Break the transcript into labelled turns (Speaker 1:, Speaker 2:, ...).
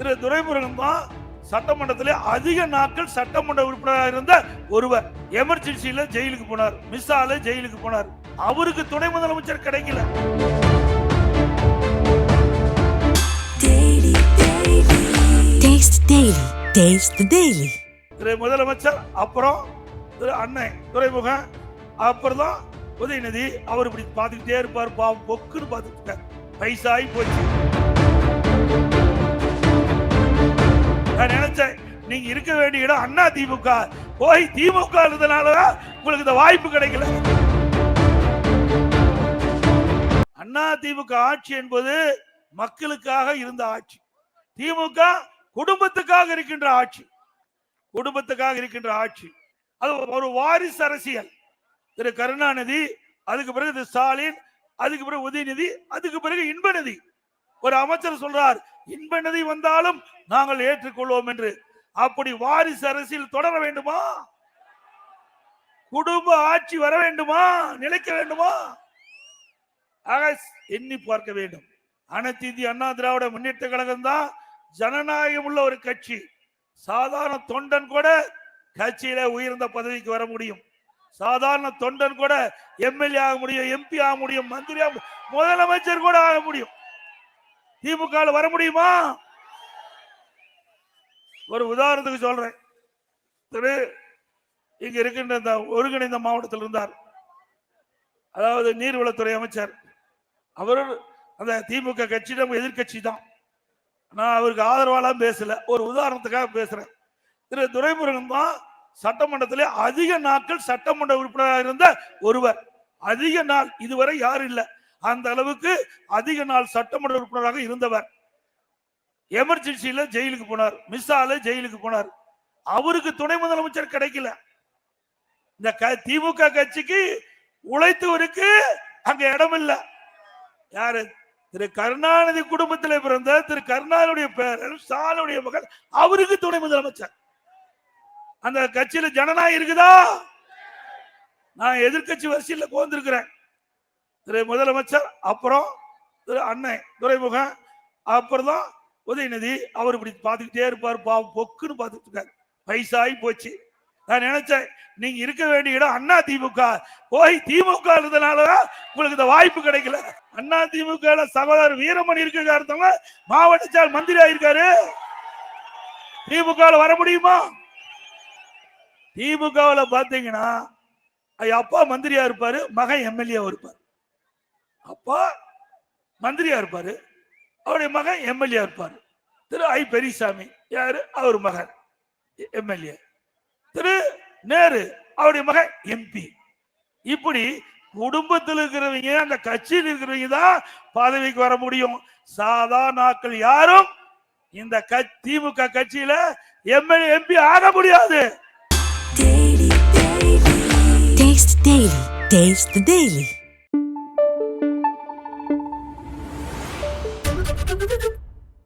Speaker 1: திரு துரைமுருகன் தான் சட்டமன்றத்திலே அதிக நாட்கள் சட்டமன்ற உறுப்பினராக இருந்த ஒருவர். எமர்ஜென்சியில ஜெயிலுக்கு போனார். மிஸ் ஆல ஜெயிலுக்கு போனார். அவருக்கு துணை முதலமைச்சர் கிடைக்கல. திரு முதலமைச்சர் அப்புறம் திரு அண்ணன் துறைமுகம் அப்புறம் தான் உதயநிதி. அவர் இப்படி பார்த்துக்கிட்டே இருப்பார். பாவம் பொக்குன்னு பார்த்துட்டு இருக்கார். வயசாகி போச்சு. நான் நினைச்சேன். நீங்க இருக்க வேண்டிய இடம் அண்ணா திமுக. போய் திமுக இருந்தனாலதான் உங்களுக்கு இந்த வாய்ப்பு கிடைக்கல. அண்ணா திமுக ஆட்சி என்பது மக்களுக்காக இருந்த ஆட்சி. திமுக குடும்பத்துக்காக இருக்கின்ற ஆட்சி. குடும்பத்துக்காக இருக்கின்ற ஆட்சி. அது ஒரு வாரிசு அரசியல். திரு கருணாநிதி அதுக்கு பிறகு திரு ஸ்டாலின் அதுக்கு பிறகு உதயநிதி அதுக்கு பிறகு இன்பநிதி. ஒரு அமைச்சர் சொல்றார் இன்ப நிதி வந்தாலும் நாங்கள் ஏற்றுக்கொள்வோம் என்று. அப்படி வாரிசு அரசியல் தொடர வேண்டுமா? குடும்ப ஆட்சி வர வேண்டுமா? நிலைக்க வேண்டுமா? ஆக எண்ணி பார்க்க வேண்டும். அனைத்து இந்திய அண்ணா திராவிட முன்னேற்ற கழகம் தான் ஜனநாயகம் உள்ள ஒரு கட்சி. சாதாரண தொண்டன் கூட கட்சியில உயர்ந்த பதவிக்கு வர முடியும். சாதாரண தொண்டன் கூட எம்எல்ஏ ஆக முடியும் எம்பி ஆக முடியும் மந்திரி ஆக முதலமைச்சர் கூட ஆக முடியும். திமுக வர முடியுமா? ஒரு உதாரணத்துக்கு சொல்றேன். திரு இங்க இருக்கின்ற இந்த ஒருங்கிணைந்த மாவட்டத்தில் இருந்தார். அதாவது நீர்வளத்துறை அமைச்சர். அவர் அந்த திமுக கட்சியிடம் எதிர்க்கட்சி தான். நான் அவருக்கு ஆதரவாலாம் பேசல. ஒரு உதாரணத்துக்காக பேசுறேன். திரு துரைமுருகன் தான் சட்டமன்றத்திலே அதிக நாட்கள் சட்டமன்ற உறுப்பினராக இருந்த ஒருவர். அதிக நாள் இதுவரை யாரும் இல்லை. அந்த அளவுக்கு அதிக நாள் சட்டமன்ற உறுப்பினராக இருந்தவர். எமர்ஜென்சியில ஜெயிலுக்கு போனார். மிஸ்ஸால ஜெயிலுக்கு போனார். அவருக்கு துணை முதலமைச்சர் கிடைக்கல. இந்த க- திமுக கட்சிக்கு உழைத்தவருக்கு அங்க இடம் இல்ல. யாரு? திரு கருணாநிதி குடும்பத்தில் பிறந்த திரு கருணாநிதியுடைய பேரன் ஸ்டாலினுடைய மகன் அவருக்கு துணை முதலமைச்சர். அந்த கட்சியில ஜனநாயகம் இருக்குதா? நான் எதிர்க்கட்சி வரிசையில் கோந்திருக்கிறேன். திரு முதலமைச்சர் அப்புறம் திரு அண்ணன் துறைமுகம் அப்புறம் தான் உதயநிதி. அவர் இப்படி பார்த்துக்கிட்டே இருப்பார் பாவம் பொக்குன்னு பார்த்துட்டு இருக்காரு. வயசாகி போச்சு. நான் நினைச்சேன் நீங்க இருக்க வேண்டிய இடம் அண்ணா திமுக. போய் திமுக இருந்தனாலதான் உங்களுக்கு இந்த வாய்ப்பு கிடைக்கல. அண்ணா திமுக சகோதரர் வீரமணி இருக்க ஒருத்தவங்க மாவட்ட செயல் மந்திரி ஆயிருக்காரு. திமுக வர முடியுமா? திமுகவில் பார்த்தீங்கன்னா அப்பா மந்திரியா இருப்பாரு மகன் எம்எல்ஏ இருப்பார். அப்பா மந்திரியா இருப்பாரு. அவருடைய மகன் எம்எல்ஏ இருப்பாரு. திரு ஐ பெரியசாமி. யாரு? அவர் மகன். எம்எல்ஏ. திரு நேரு அவருடைய மகன் எம்பி. இப்படி குடும்பத்தில் இருக்கிறவங்க அந்த கட்சியில் இருக்கிறவங்க தான் பதவிக்கு வர முடியும். சாதாரண ஆட்கள் யாரும் இந்த திமுக கட்சியில எம்எல்ஏ எம்பி ஆக முடியாது.
Speaker 2: டெய்லி